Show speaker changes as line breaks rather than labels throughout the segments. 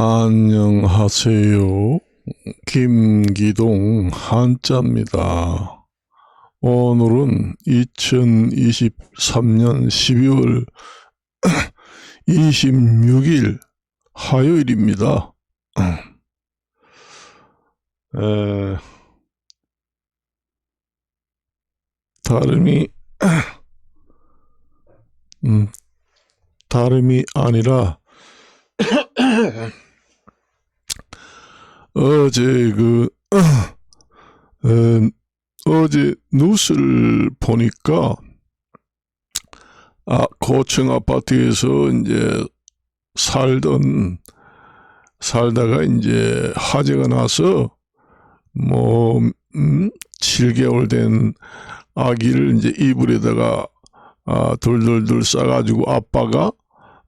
안녕하세요. 김기동 한자입니다. 오늘은 2023년 12월 26일 화요일입니다. 에, 다름이 음, 다름이 아니라 어제 그 어, 어제 뉴스를 보니까 아 고층 아파트에서 이제 살던 살다가 이제 화재가 나서 뭐 음, 7개월 된 아기를 이제 이불에다가 아, 돌돌돌 싸가지고 아빠가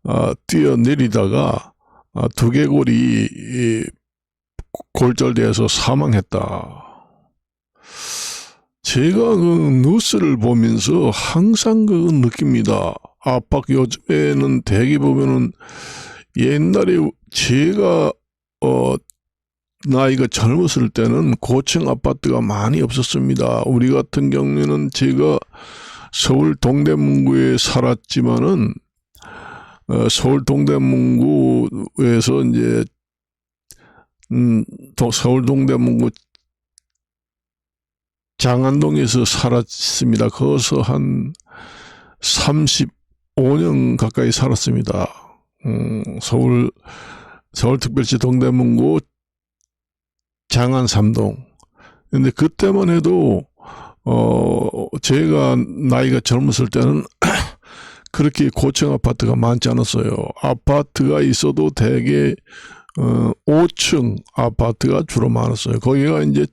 아, 뛰어내리다가 아, 두개골이 이, 골절돼서 사망했다. 제가 그 뉴스를 보면서 항상 그 느낍니다. 압박 요즘에는 대개 보면은 옛날에 제가 어 나이가 젊었을 때는 고층 아파트가 많이 없었습니다. 우리 같은 경우에는 제가 서울 동대문구에 살았지만은 어, 서울 동대문구에서 이제 음, 도, 서울 동대문구 장안동에서 살았습니다. 거기서 한 35년 가까이 살았습니다. 음, 서울 서울특별시 동대문구 장안 삼동. 근데 그때만 해도 어 제가 나이가 젊었을 때는 그렇게 고층 아파트가 많지 않았어요. 아파트가 있어도 대개 어 5층 아파트가 주로 많았어요. 거기가 이제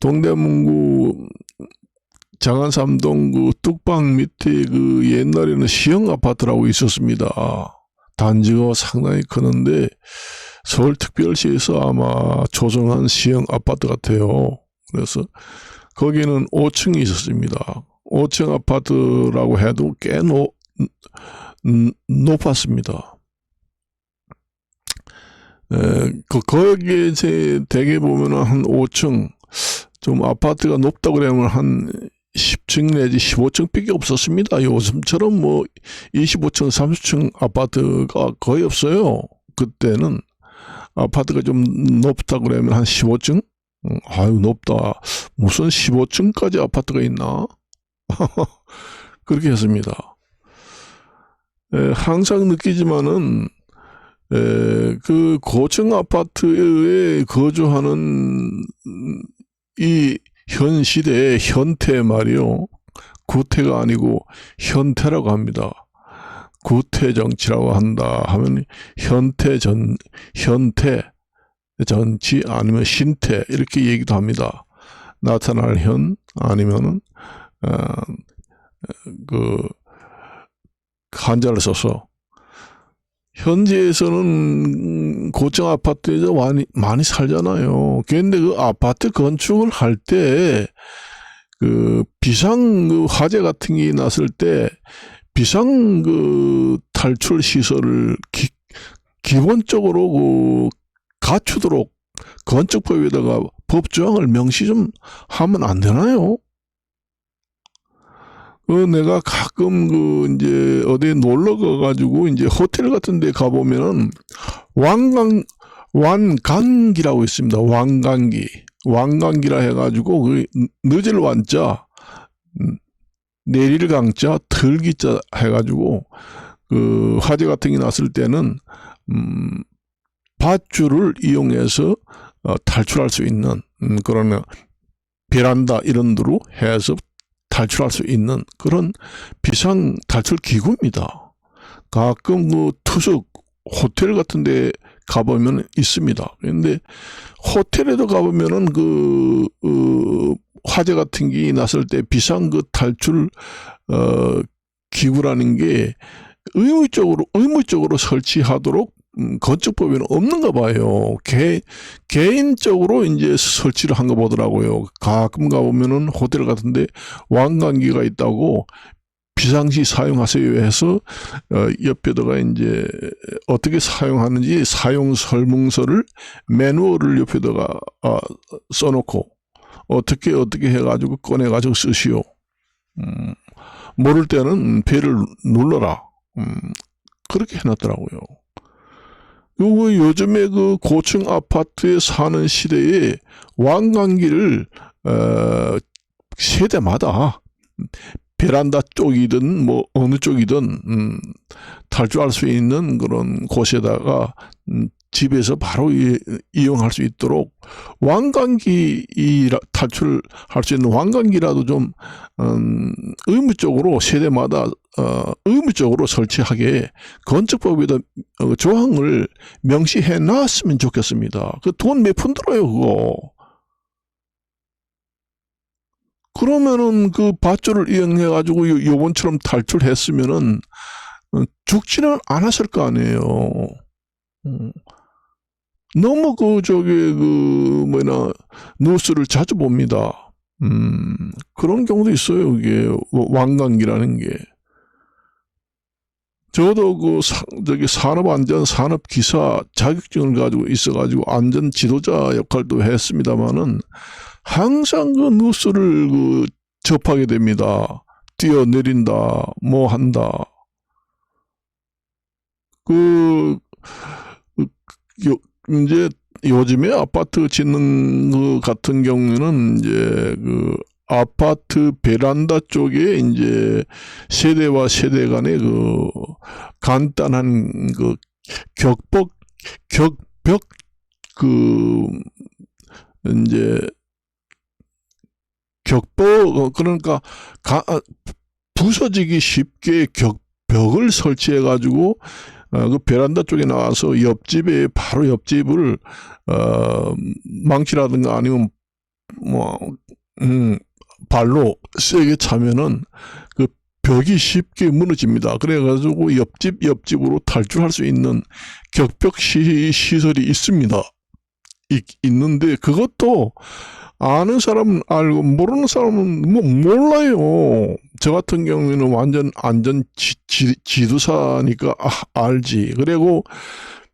동대문구 장안삼동 그 뚝방 밑에 그 옛날에는 시형 아파트라고 있었습니다. 단지가 상당히 크는데 서울특별시에서 아마 조성한 시형 아파트 같아요. 그래서 거기는 5층이 있었습니다. 5층 아파트라고 해도 꽤 노, 음, 높았습니다. 에, 그, 거기에 제 대개 보면은 한 5층, 좀 아파트가 높다고 그러면 한 10층 내지 15층 밖에 없었습니다. 요즘처럼 뭐 25층, 30층 아파트가 거의 없어요. 그때는 아파트가 좀 높다 그러면 한 15층? 음, 아유, 높다. 무슨 15층까지 아파트가 있나? 그렇게 했습니다. 에, 항상 느끼지만은 에, 그 고층 아파트에 거주하는 이 현 시대의 현태 말이요. 구태가 아니고 현태라고 합니다. 구태 정치라고 한다 하면 현태 전 현태 전치 아니면 신태 이렇게 얘기도 합니다. 나타날 현 아니면은 어, 그 한자를 써서 현지에서는 고층 아파트에서 많이, 많이 살잖아요. 그런데 그 아파트 건축을 할 때, 그, 비상 그 화재 같은 게 났을 때, 비상 그 탈출 시설을 기, 기본적으로 그 갖추도록 건축법에다가 법조항을 명시 좀 하면 안 되나요? 그 내가 가끔 그 이제 어디 놀러 가가지고 이제 호텔 같은 데 가보면은 왕강, 완강기라고 있습니다. 왕강기. 왕강기라 해가지고 그 늦을 완자, 음, 내릴 강자, 털기자 해가지고 그 화재 같은 게 났을 때는 음, 밧줄을 이용해서 어, 탈출할 수 있는 음, 그런 베란다 이런 데로 해서 탈출할 수 있는 그런 비상 탈출 기구입니다. 가끔 그 투숙 호텔 같은 데 가보면 있습니다. 그런데 호텔에도 가보면은 그, 그 화재 같은 게 났을 때 비상 그 탈출 어 기구라는 게 의무적으로 의무적으로 설치하도록 음, 건축법에는 없는가 봐요. 개, 개인적으로 이제 설치를 한 거 보더라고요. 가끔 가보면은 호텔 같은데 왕관기가 있다고 비상시 사용하세요 해서 어, 옆에다가 이제 어떻게 사용하는지 사용 설명서를 매뉴얼을 옆에다가 아, 써놓고 어떻게 어떻게 해가지고 꺼내가지고 쓰시오. 음, 모를 때는 배를 눌러라. 음, 그렇게 해놨더라고요. 그리고 요즘에 그 고층 아파트에 사는 시대에 왕관기를 어, 세대마다 베란다 쪽이든 뭐 어느 쪽이든 음, 탈출할 수 있는 그런 곳에다가 음, 집에서 바로 이, 이용할 수 있도록 왕관기 이 탈출할 수 있는 왕관기라도 좀 음, 의무적으로 세대마다 어, 의무적으로 설치하게 건축법에다 어, 조항을 명시해 놨으면 좋겠습니다. 그 돈 몇 푼 들어요 그거. 그러면은 그 밧줄을 이용해 가지고 요번처럼 탈출했으면은 어, 죽지는 않았을 거 아니에요. 음. 너무 그 저기 그 뭐냐 뉴스를 자주 봅니다. 음 그런 경우도 있어요. 이게 왕관기라는 게. 저도 그 사, 저기 산업안전 산업기사 자격증을 가지고 있어가지고 안전 지도자 역할도 했습니다마는 항상 그 뉴스를 그 접하게 됩니다. 뛰어내린다, 뭐 한다. 그, 그 요, 이제 요즘에 아파트 짓는 그 같은 경우에는 이제 그 아파트 베란다 쪽에 이제 세대와 세대 간의 그 간단한 그 격벽 격벽 그 이제 격보 그러니까 가, 부서지기 쉽게 격벽을 설치해 가지고 어, 그 베란다 쪽에 나와서 옆집에 바로 옆집을 어 망치라든가 아니면 뭐 음, 발로 세게 차면은 그 벽이 쉽게 무너집니다. 그래가지고 옆집 옆집으로 탈출할 수 있는 격벽 시, 시설이 있습니다. 있, 있는데 그것도 아는 사람은 알고 모르는 사람은 뭐 몰라요. 저 같은 경우에는 완전 안전 지, 지, 지도사니까 아, 알지. 그리고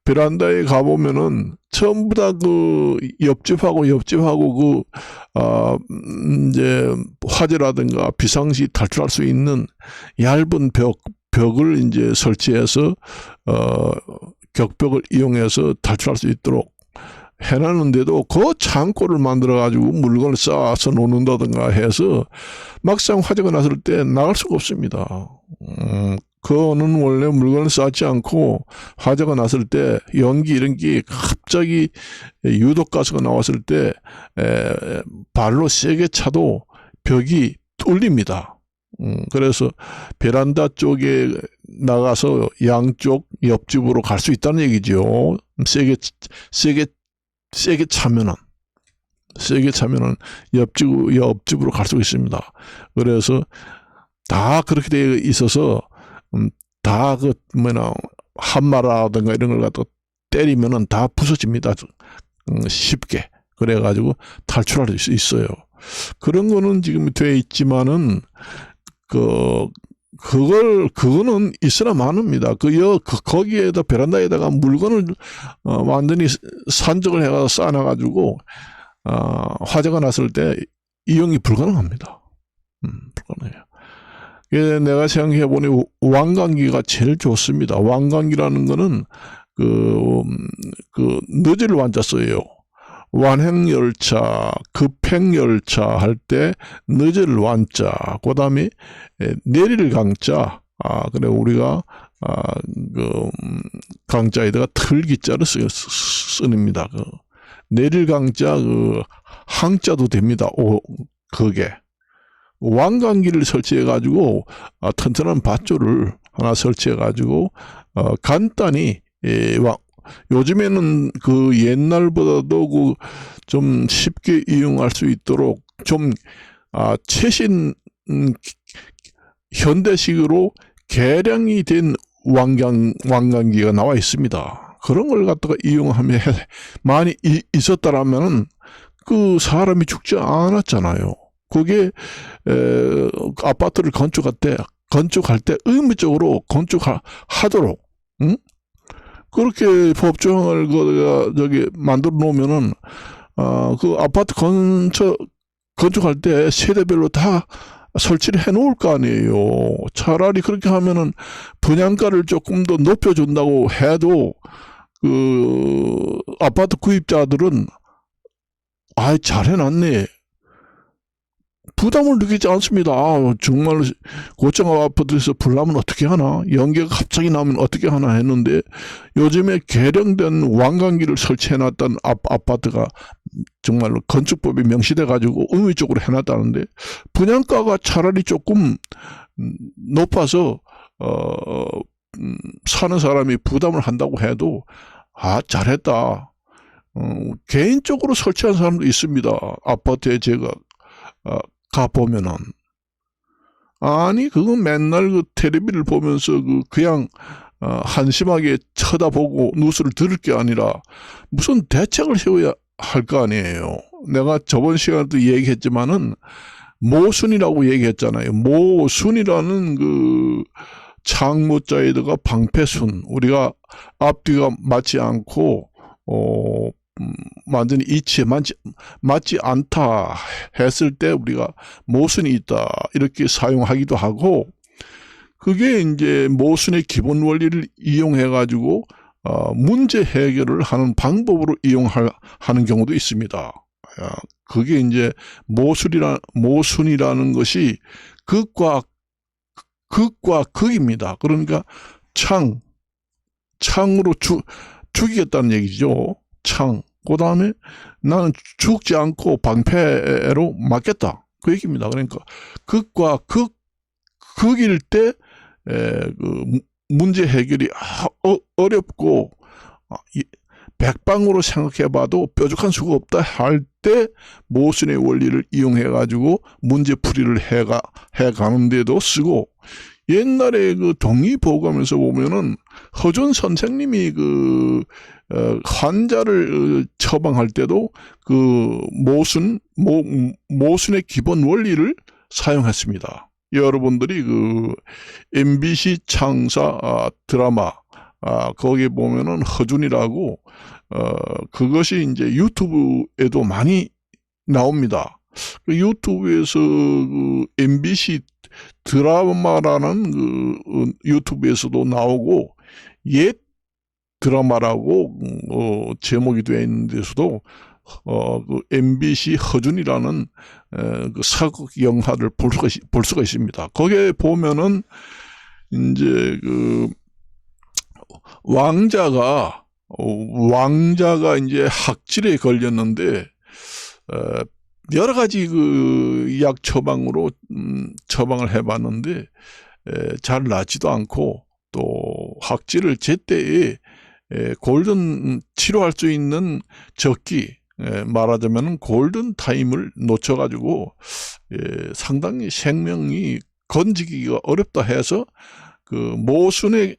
베란다에 가보면은 전부 다 그 옆집하고 옆집하고 그, 아, 음, 이제 화재라든가 비상시 탈출할 수 있는 얇은 벽, 벽을 이제 설치해서, 어, 격벽을 이용해서 탈출할 수 있도록 해놨는데도 그 창고를 만들어가지고 물건을 쌓아서 놓는다든가 해서 막상 화재가 났을 때 나갈 수가 없습니다. 음, 그거는 원래 물건을 쌓지 않고 화재가 났을 때 연기 이런 게 갑자기 유독가스가 나왔을 때 에, 발로 세게 차도 벽이 뚫립니다. 음, 그래서 베란다 쪽에 나가서 양쪽 옆집으로 갈 수 있다는 얘기죠. 세게 세게 세게 차면은 세게 차면은 옆집 옆집으로 갈 수 있습니다. 그래서 다 그렇게 되어 있어서 음, 다그 뭐냐 한마라든가 이런 걸 갖다 때리면은 다 부서집니다. 음, 쉽게 그래가지고 탈출할 수 있어요. 그런 거는 지금 돼 있지만은 그 그걸 그거는 있으나 마는입니다. 그여 그, 거기에다 베란다에다가 물건을 어, 완전히 산적을 해가 쌓아놔 가지고 어, 화재가 났을 때 이용이 불가능합니다. 음, 불가능해요. 예, 내가 생각해 보니 왕관기가 제일 좋습니다. 왕관기라는 거는 그, 그 늦을 완자 써요. 완행열차, 급행열차 할 때 늦을 완자, 그 다음에 내릴 강자, 아, 그래, 우리가, 아, 그, 음, 강자에다가 틀기자를 쓰, 쓰입니다. 그, 내릴 강자, 그, 항자도 됩니다. 오, 그게. 왕관기를 설치해가지고, 아, 튼튼한 밧줄을 하나 설치해가지고, 어, 간단히, 예, 왕, 요즘에는 그 옛날보다도 그 좀 쉽게 이용할 수 있도록 좀 아, 최신 음, 현대식으로 개량이 된 왕관 왕관기가 나와 있습니다. 그런 걸 갖다가 이용하면 많이 이, 있었다라면은 그 사람이 죽지 않았잖아요. 그게 에, 아파트를 건축할 때 건축할 때 의무적으로 건축하도록 응? 그렇게 법조항을 그 저기 만들어 놓으면은 어그 아파트 건축 건축할 때 세대별로 다 설치를 해 놓을 거 아니에요. 차라리 그렇게 하면은 분양가를 조금 더 높여 준다고 해도 그 아파트 구입자들은 아 잘해 놨네. 부담을 느끼지 않습니다. 아, 정말 고층 아파트에서 불나면 어떻게 하나? 연기가 갑자기 나면 어떻게 하나 했는데 요즘에 개량된 왕관기를 설치해놨던 아, 아파트가 정말로 건축법이 명시돼 가지고 의무적으로 해놨다는데 분양가가 차라리 조금 음, 높아서 어 음, 사는 사람이 부담을 한다고 해도 아 잘했다. 어, 개인적으로 설치한 사람도 있습니다. 아파트에 제가 어, 가 보면은 아니 그거 맨날 그 텔레비를 보면서 그 그냥 어, 한심하게 쳐다보고 뉴스를 들을 게 아니라 무슨 대책을 세워야 할 거 아니에요. 내가 저번 시간에도 얘기했지만은 모순이라고 얘기했잖아요. 모순이라는 그 창무자에다가 방패순 우리가 앞뒤가 맞지 않고 어 음, 완전히 이치에 맞지, 맞지 않다 했을 때 우리가 모순이 있다 이렇게 사용하기도 하고 그게 이제 모순의 기본 원리를 이용해 가지고 어, 문제 해결을 하는 방법으로 이용하는 경우도 있습니다. 야, 그게 이제 모순이라 모순이라는 것이 극과 극과 극입니다. 그러니까 창 창으로 죽 죽이겠다는 얘기죠. 창. 그 다음에 나는 죽지 않고 방패로 맞겠다. 그 얘기입니다. 그러니까 극과 극, 극일 때, 에, 그, 문제 해결이 아, 어, 어렵고, 아, 이, 백방으로 생각해봐도 뾰족한 수가 없다 할 때 모순의 원리를 이용해가지고 문제 풀이를 해가, 해가는데도 쓰고, 옛날에 그 동의보감에서 보면은 허준 선생님이 그 어, 환자를 처방할 때도 그 모순 모, 모순의 기본 원리를 사용했습니다. 여러분들이 그 MBC 창사 아, 드라마 아, 거기 보면은 허준이라고 어, 그것이 이제 유튜브에도 많이 나옵니다. 그 유튜브에서 그 MBC 드라마라는 그 어, 유튜브에서도 나오고 옛 드라마라고 어, 제목이 되어 있는 데서도 어, 그 MBC 허준이라는 에, 그 사극 영화를 볼 수가, 볼 수가 있습니다. 거기에 보면은 이제 그 왕자가 어, 왕자가 이제 학질에 걸렸는데 어, 여러 가지 그 약 처방으로 음, 처방을 해봤는데 에, 잘 나지도 않고 또 학질을 제때에 에, 골든 치료할 수 있는 적기 에, 말하자면 골든 타임을 놓쳐가지고 에, 상당히 생명이 건지기가 어렵다 해서 그 모순의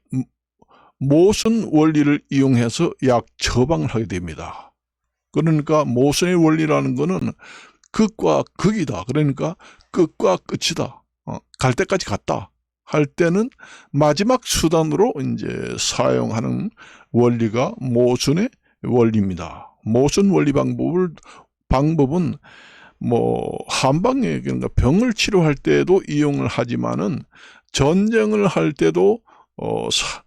모순 원리를 이용해서 약 처방을 하게 됩니다. 그러니까 모순의 원리라는 거는 극과 극이다. 그러니까 끝과 끝이다. 어, 갈 때까지 갔다. 할 때는 마지막 수단으로 이제 사용하는 원리가 모순의 원리입니다. 모순 원리 방법을 방법은 뭐 한방에 그러니까 병을 치료할 때도 이용을 하지만은 전쟁을 할 때도 어 사,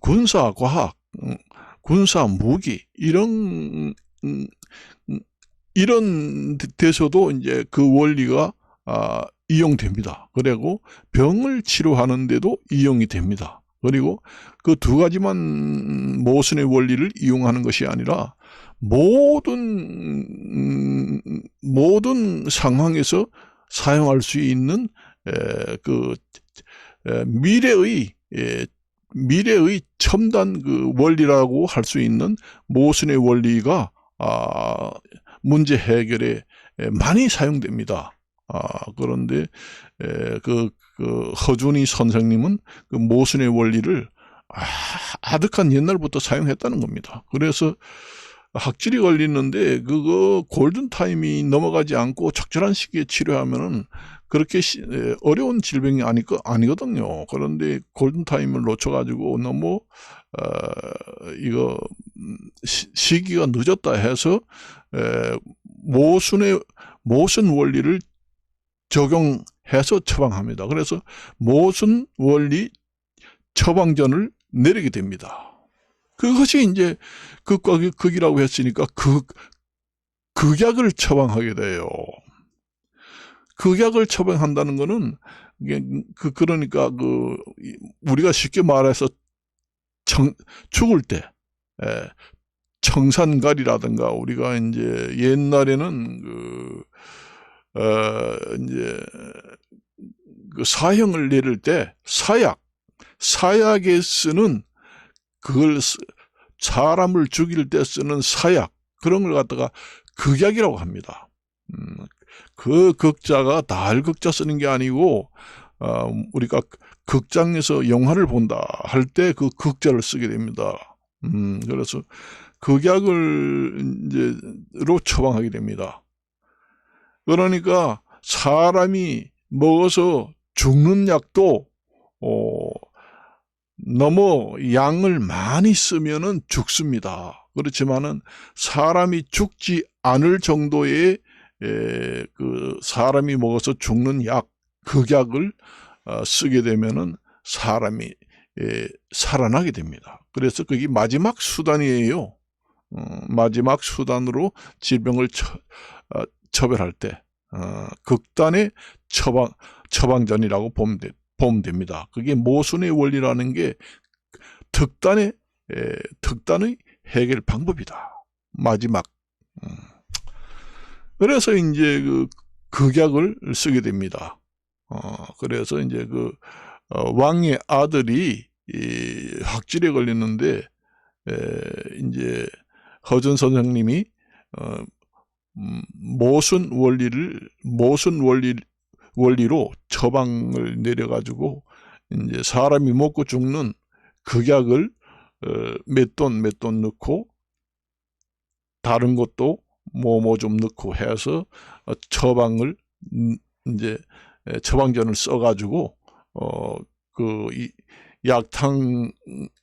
군사 과학, 음, 군사 무기 이런 음, 음, 이런 데서도 이제 그 원리가 아, 이용됩니다. 그리고 병을 치료하는데도 이용이 됩니다. 그리고 그 두 가지만 모순의 원리를 이용하는 것이 아니라 모든 모든 상황에서 사용할 수 있는 에, 그 에, 미래의 에, 미래의 첨단 그 원리라고 할 수 있는 모순의 원리가 아, 문제 해결에 많이 사용됩니다. 아, 그런데 에, 그, 그 허준이 선생님은 그 모순의 원리를 아, 아득한 옛날부터 사용했다는 겁니다. 그래서 학질이 걸리는데 그거 골든 타임이 넘어가지 않고 적절한 시기에 치료하면은 그렇게 시- 에, 어려운 질병이 아니, 아니거든요. 그런데 골든 타임을 놓쳐가지고 너무 어, 이거 음, 시, 시기가 늦었다 해서 에, 모순의 모순 원리를 적용해서 처방합니다. 그래서 모순 원리 처방전을 내리게 됩니다. 그것이 이제 극과 극- 극이라고 했으니까 극, 극약을 처방하게 돼요. 극약을 처방한다는 거는 그 그러니까 그 이- 우리가 쉽게 말해서 청, 죽을 때 에, 청산갈이라든가 우리가 이제 옛날에는 그 어, 이제 그 사형을 내릴 때 사약 사약에 쓰는 그걸 쓰- 사람을 죽일 때 쓰는 사약 그런 걸 갖다가 극약이라고 합니다. 음, 그 극자가 날 극자 쓰는 게 아니고 어, 우리가 극장에서 영화를 본다 할 때 그 극자를 쓰게 됩니다. 음, 그래서 극약을 이제로 처방하게 됩니다. 그러니까 사람이 먹어서 죽는 약도 어, 너무 양을 많이 쓰면은 죽습니다. 그렇지만은 사람이 죽지 않을 정도의 에, 그 사람이 먹어서 죽는 약, 극약을 어, 쓰게 되면은 사람이 에, 살아나게 됩니다. 그래서 그게 마지막 수단이에요. 어, 마지막 수단으로 질병을 처, 어, 처벌할 때 어, 극단의 처방 처방전이라고 보면, 돼, 보면 됩니다. 그게 모순의 원리라는 게 특단의 에, 특단의 해결 방법이다. 마지막. 음. 그래서 이제 그 극약을 쓰게 됩니다. 어, 그래서 이제 그 어, 왕의 아들이 이 학질에 걸렸는데 에, 이제 허준 선생님이 어, 음, 모순 원리를 모순 원리 원리로 처방을 내려가지고 이제 사람이 먹고 죽는 극약을 어, 몇돈 몇 돈 넣고 다른 것도 뭐뭐 좀 넣고 해서 어, 처방을 음, 이제 에, 처방전을 써가지고 어그 약탕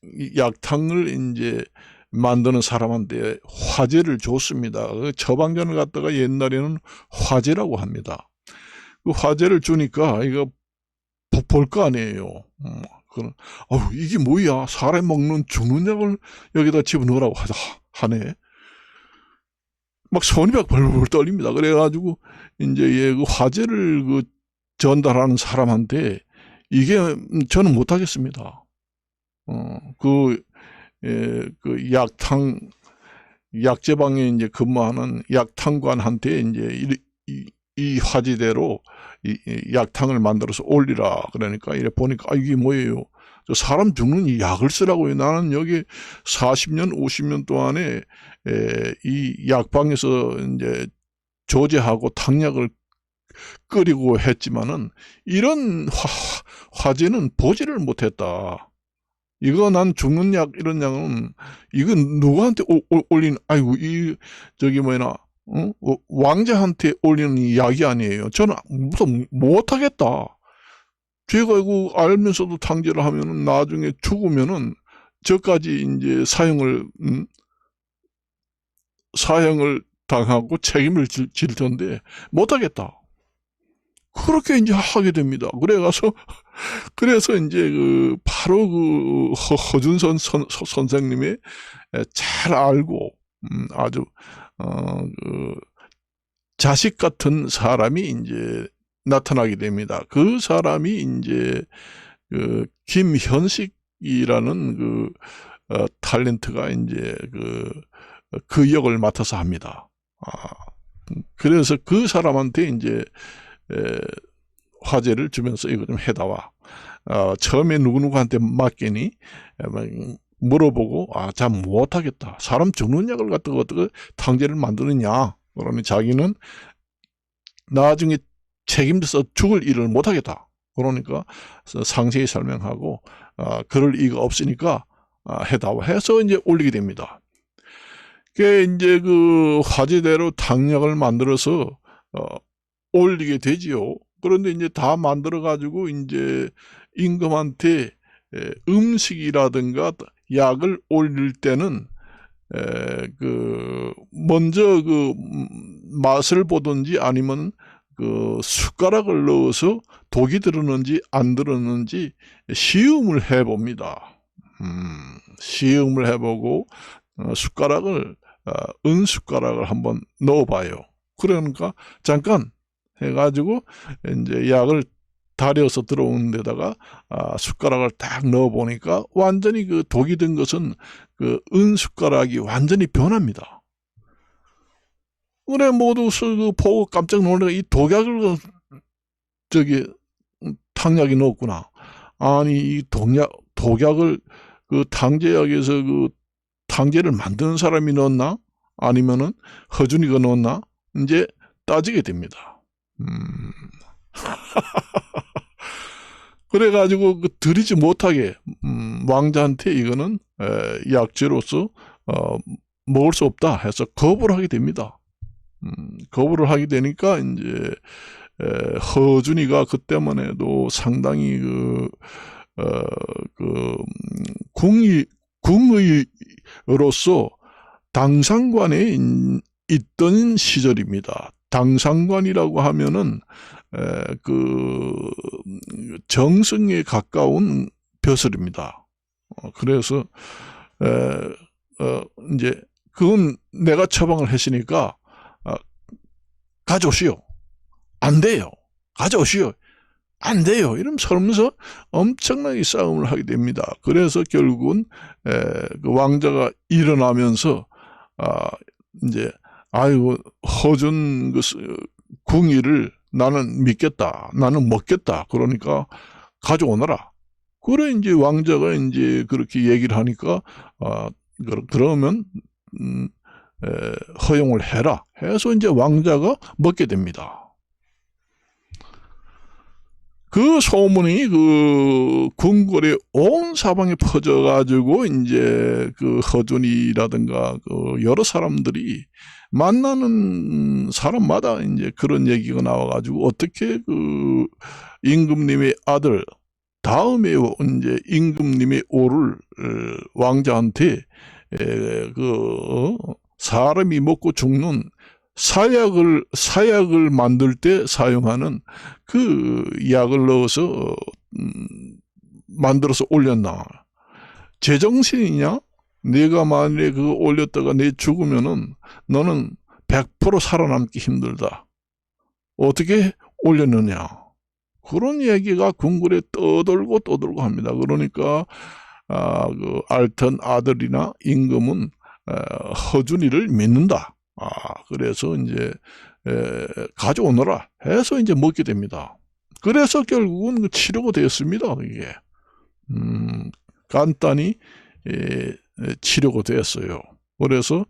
이 약탕을 이제 만드는 사람한테 화제를 줬습니다. 그 처방전을 갖다가 옛날에는 화제라고 합니다. 그 화제를 주니까 이거 볼 거 아니에요. 음, 그런 어우 이게 뭐야 사람 먹는 죽는 약을 여기다 집어넣으라고 하자 하네. 막 손이 막 벌벌 떨립니다. 그래가지고 이제 얘그 화제를 그 전달하는 사람한테 이게 음, 저는 못하겠습니다. 어 그 예, 그 약탕 약제방에 이제 근무하는 약탕관한테 이제 이, 이, 이 화지대로 이, 이 약탕을 만들어서 올리라 그러니까 이래 보니까 아 이게 뭐예요? 저 사람 죽는 이 약을 쓰라고요. 나는 여기 40년, 50년 동안에 에, 이 약방에서 이제 조제하고 탕약을 끓이고 했지만은 이런 화, 화제는 보지를 못했다. 이거 난 죽는 약 이런 약은 이건 누구한테 오- 오- 올린 아이고 이 저기 뭐냐 어? 어, 왕자한테 올리는 이 약이 아니에요. 저는 무슨 못하겠다. 제가 이거 알면서도 탕제를 하면은 나중에 죽으면은 저까지 이제 사형을 음, 사형을 당하고 책임을 질, 질 텐데 못하겠다. 그렇게 이제 하게 됩니다. 그래가서 그래서 이제 그 바로 그 허, 허준선 선, 에, 잘 알고 음, 아주 어 그 자식 같은 사람이 이제 나타나게 됩니다. 그 사람이 이제 그 김현식이라는 그 어, 탤런트가 이제 그, 그 역을 맡아서 합니다. 아, 그래서 그 사람한테 이제 에, 화제를 주면서 이거 좀 해다와. 어, 처음에 누구누구한테 맡기니 에, 막 물어보고 아, 참 못하겠다. 사람 죽는 약을 갖다가 어떻게 탕제를 만드느냐. 그러니 자기는 나중에 책임져서 죽을 일을 못하겠다. 그러니까 상세히 설명하고 아, 그럴 이가 없으니까 아, 해다와 해서 이제 올리게 됩니다. 그게 이제 그 화제대로 당약을 만들어서 어, 올리게 되지요. 그런데 이제 다 만들어 가지고 이제 임금한테 에, 음식이라든가 약을 올릴 때는 에, 그 먼저 그 음, 맛을 보든지 아니면 그 숟가락을 넣어서 독이 들었는지 안 들었는지 시음을 해봅니다. 음, 시음을 해보고 어, 숟가락을 어, 은숟가락을 한번 넣어봐요. 그러니까 잠깐 해가지고 이제 약을 다려서 들어오는 데다가 아, 숟가락을 딱 넣어 보니까 완전히 그 독이 든 것은 그 은 숟가락이 완전히 변합니다. 그래 모두 그 보고 깜짝 놀래 이 독약을 그 저기 음, 탕약이 넣었구나. 아니 이 독약 독약을 그 당제약에서 그 당제를 만드는 사람이 넣었나? 아니면은 허준이가 넣었나? 이제 따지게 됩니다. 음. 그래가지고 그 들이지 못하게 음, 왕자한테 이거는 에, 약재로서 어, 먹을 수 없다 해서 거부를 하게 됩니다. 음, 거부를 하게 되니까 이제 에, 허준이가 그 때만 해도 상당히 그, 어, 그, 음, 궁이, 궁의로서 당상관에 인- 있던 시절입니다. 당상관이라고 하면은, 에, 그, 정승에 가까운 벼슬입니다. 어, 그래서, 에, 어, 이제, 그건 내가 처방을 했으니까, 어, 가져오시오. 안 돼요. 가져오시오. 안 돼요. 이러면서 엄청나게 싸움을 하게 됩니다. 그래서 결국은 에, 그 왕자가 일어나면서 아 이제 아이고 허준 그 스- 궁의를 나는 믿겠다. 나는 먹겠다. 그러니까 가져오너라. 그래 이제 왕자가 이제 그렇게 얘기를 하니까 아 그러- 그러면 음, 에, 허용을 해라. 해서 이제 왕자가 먹게 됩니다. 그 소문이 그 궁궐에 온 사방에 퍼져가지고 이제 그 허준이라든가 그 여러 사람들이 만나는 사람마다 이제 그런 얘기가 나와가지고 어떻게 그 임금님의 아들 다음에 이제 임금님의 오를 어, 왕자한테 에, 그 어, 사람이 먹고 죽는 사약을 사약을 만들 때 사용하는 그 약을 넣어서 음, 만들어서 올렸나? 제정신이냐? 내가 만약에 그거 올렸다가 내 죽으면은 너는 100% 살아남기 힘들다. 어떻게 올렸느냐? 그런 얘기가 궁궐에 떠돌고 떠돌고 합니다. 그러니까 아, 그 앓던 아들이나 임금은 어, 허준이를 믿는다. 아, 그래서 이제 에, 가져오너라 해서 이제 먹게 됩니다. 그래서 결국은 그 치료가 되었습니다. 이게 음, 간단히 에, 에, 치료가 되었어요. 그래서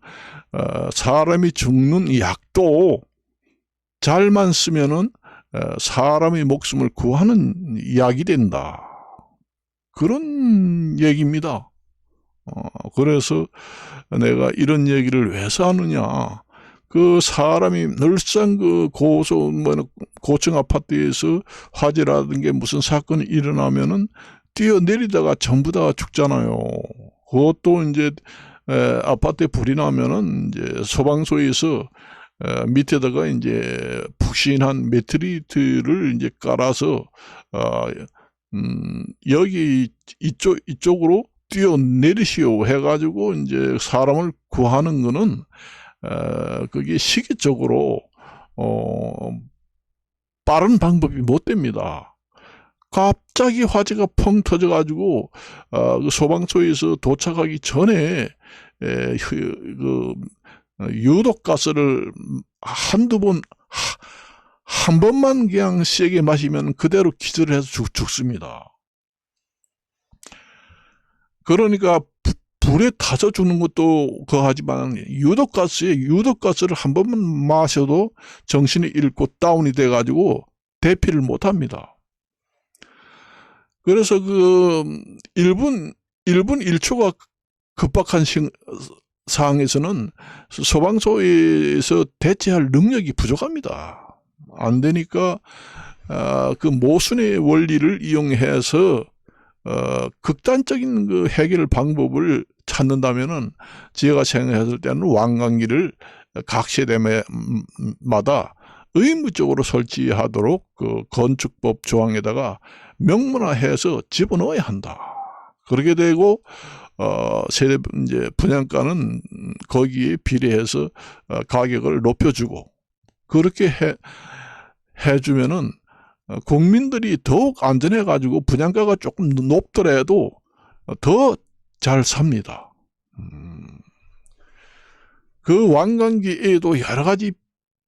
어, 사람이 죽는 약도 잘만 쓰면은 어, 사람의 목숨을 구하는 약이 된다. 그런 얘기입니다. 어, 그래서 내가 이런 얘기를 왜 하느냐. 그 사람이 늘상 그 고소, 뭐, 고층 아파트에서 화재라든가 무슨 사건이 일어나면은 뛰어내리다가 전부 다 죽잖아요. 그것도 이제, 에, 아파트에 불이 나면은 이제 소방서에서 에, 밑에다가 이제 푹신한 매트리트를 이제 깔아서, 어, 음, 여기 이쪽, 이쪽으로 뛰어 내리시오 해가지고 이제 사람을 구하는 거는 어, 그게 시기적으로 어, 빠른 방법이 못 됩니다. 갑자기 화재가 펑 터져가지고 어, 그 소방서에서 도착하기 전에 에, 그, 그 유독 가스를 한두 번, 하, 한 번만 그냥 세게 마시면 그대로 기절을 해서 죽, 죽습니다. 그러니까 부- 불에 타서 죽는 것도 그하지만 유독 가스에 유독 가스를 한 번만 마셔도 정신이 잃고 다운이 돼가지고 대피를 못합니다. 그래서 그 1분 1분 1초가 급박한 시- 상황에서는 소방서에서 대체할 능력이 부족합니다. 안 되니까 아, 그 모순의 원리를 이용해서 어, 극단적인 그 해결 방법을 찾는다면은 제가 생각했을 때는 왕관기를 각 세대마다 의무적으로 설치하도록 그 건축법 조항에다가 명문화해서 집어넣어야 한다. 그렇게 되고 어 세대 이제 분양가는 거기에 비례해서 어, 가격을 높여주고 그렇게 해 해주면은 어, 국민들이 더욱 안전해 가지고 분양가가 조금 높더라도 더 잘 삽니다. 음. 그 왕관기에도 여러 가지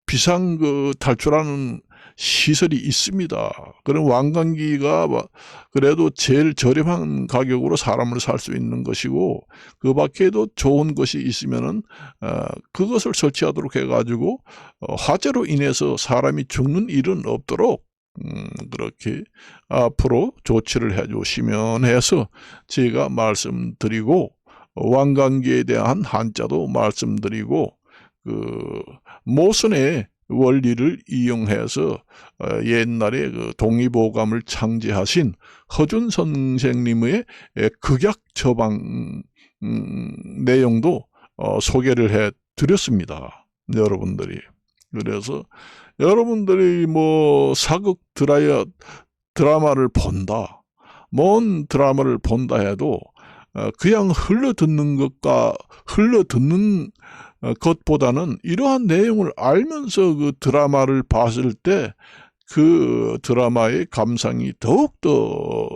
비상 그 탈출하는 시설이 있습니다. 그런 왕관기가 뭐 그래도 제일 저렴한 가격으로 사람을 살 수 있는 것이고 그 밖에도 좋은 것이 있으면은 어, 그것을 설치하도록 해가지고 어, 화재로 인해서 사람이 죽는 일은 없도록 음, 그렇게 앞으로 조치를 해주시면 해서 제가 말씀드리고 왕관기에 대한 한자도 말씀드리고 그 모순의 원리를 이용해서 어, 옛날에 그 동의보감을 창제하신 허준 선생님의 에, 극약 처방 음, 내용도 어, 소개를 해 드렸습니다. 여러분들이 그래서 여러분들이 뭐 사극 드라이어 드라마를 본다, 뭔 드라마를 본다 해도 어, 그냥 흘러 듣는 것과 흘러 듣는 어, 것보다는 이러한 내용을 알면서 그 드라마를 봤을 때 그 드라마의 감상이 더욱더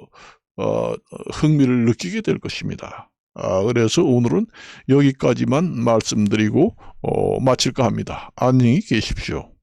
어, 흥미를 느끼게 될 것입니다. 아, 그래서 오늘은 여기까지만 말씀드리고 어, 마칠까 합니다. 안녕히 계십시오.